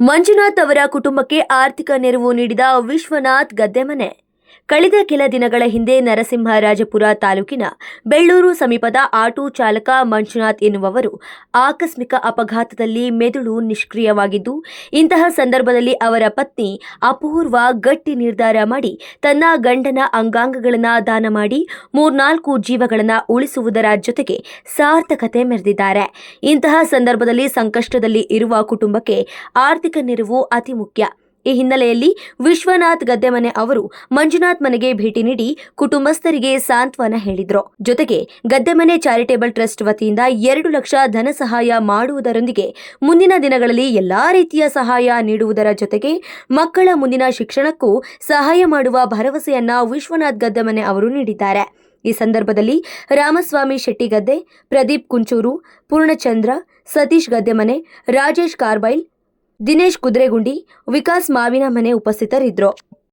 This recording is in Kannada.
ಮಂಜುನಾಥ್ ಅವರ ಕುಟುಂಬಕ್ಕೆ ಆರ್ಥಿಕ ನೆರವು ನೀಡಿದ ವಿಶ್ವನಾಥ್ ಗದ್ದೆಮನೆ ಕಳೆದ ಕೆಲ ದಿನಗಳ ಹಿಂದೆ ನರಸಿಂಹರಾಜಪುರ ತಾಲೂಕಿನ ಬೆಳ್ಳೂರು ಸಮೀಪದ ಆಟೋ ಚಾಲಕ ಮಂಜುನಾಥ್ ಎನ್ನುವವರು ಆಕಸ್ಮಿಕ ಅಪಘಾತದಲ್ಲಿ ಮೆದುಳು ನಿಷ್ಕ್ರಿಯವಾಗಿದ್ದು, ಇಂತಹ ಸಂದರ್ಭದಲ್ಲಿ ಅವರ ಪತ್ನಿ ಅಪೂರ್ವ ಗಟ್ಟಿ ನಿರ್ಧಾರ ಮಾಡಿ ತನ್ನ ಗಂಡನ ಅಂಗಾಂಗಗಳನ್ನು ದಾನ ಮಾಡಿ ಮೂರ್ನಾಲ್ಕು ಜೀವಗಳನ್ನು ಉಳಿಸುವುದರ ಜೊತೆಗೆ ಸಾರ್ಥಕತೆ ಮೆರೆದಿದ್ದಾರೆ. ಇಂತಹ ಸಂದರ್ಭದಲ್ಲಿ ಸಂಕಷ್ಟದಲ್ಲಿ ಇರುವ ಕುಟುಂಬಕ್ಕೆ ಆರ್ಥಿಕ ನೆರವು ಅತಿ ಮುಖ್ಯ. ಈ ಹಿನ್ನೆಲೆಯಲ್ಲಿ ವಿಶ್ವನಾಥ್ ಗದ್ದೆಮನೆ ಅವರು ಮಂಜುನಾಥ್ ಮನೆಗೆ ಭೇಟಿ ನೀಡಿ ಕುಟುಂಬಸ್ಥರಿಗೆ ಸಾಂತ್ವನ ಹೇಳಿದರು. ಜೊತೆಗೆ ಗದ್ದೆಮನೆ ಚಾರಿಟೇಬಲ್ ಟ್ರಸ್ಟ್ ವತಿಯಿಂದ ಎರಡು ಲಕ್ಷ ಧನ ಸಹಾಯ ಮಾಡುವುದರೊಂದಿಗೆ ಮುಂದಿನ ದಿನಗಳಲ್ಲಿ ಎಲ್ಲಾ ರೀತಿಯ ಸಹಾಯ ನೀಡುವುದರ ಜೊತೆಗೆ ಮಕ್ಕಳ ಮುಂದಿನ ಶಿಕ್ಷಣಕ್ಕೂ ಸಹಾಯ ಮಾಡುವ ಭರವಸೆಯನ್ನ ವಿಶ್ವನಾಥ್ ಗದ್ದೆಮನೆ ಅವರು ನೀಡಿದ್ದಾರೆ. ಈ ಸಂದರ್ಭದಲ್ಲಿ ರಾಮಸ್ವಾಮಿ ಶೆಟ್ಟಿಗದ್ದೆ, ಪ್ರದೀಪ್ ಕುಂಚೂರು, ಪೂರ್ಣಚಂದ್ರ, ಸತೀಶ್ ಗದ್ದೆಮನೆ, ರಾಜೇಶ್ ಕಾರ್ಬೈಲ್ ದಿನೇಶ್ ಕುದುರೆಗುಂಡಿ ವಿಕಾಸ್ ಮಾವಿನ ಮನೆ ಉಪಸ್ಥಿತರಿದ್ದರು.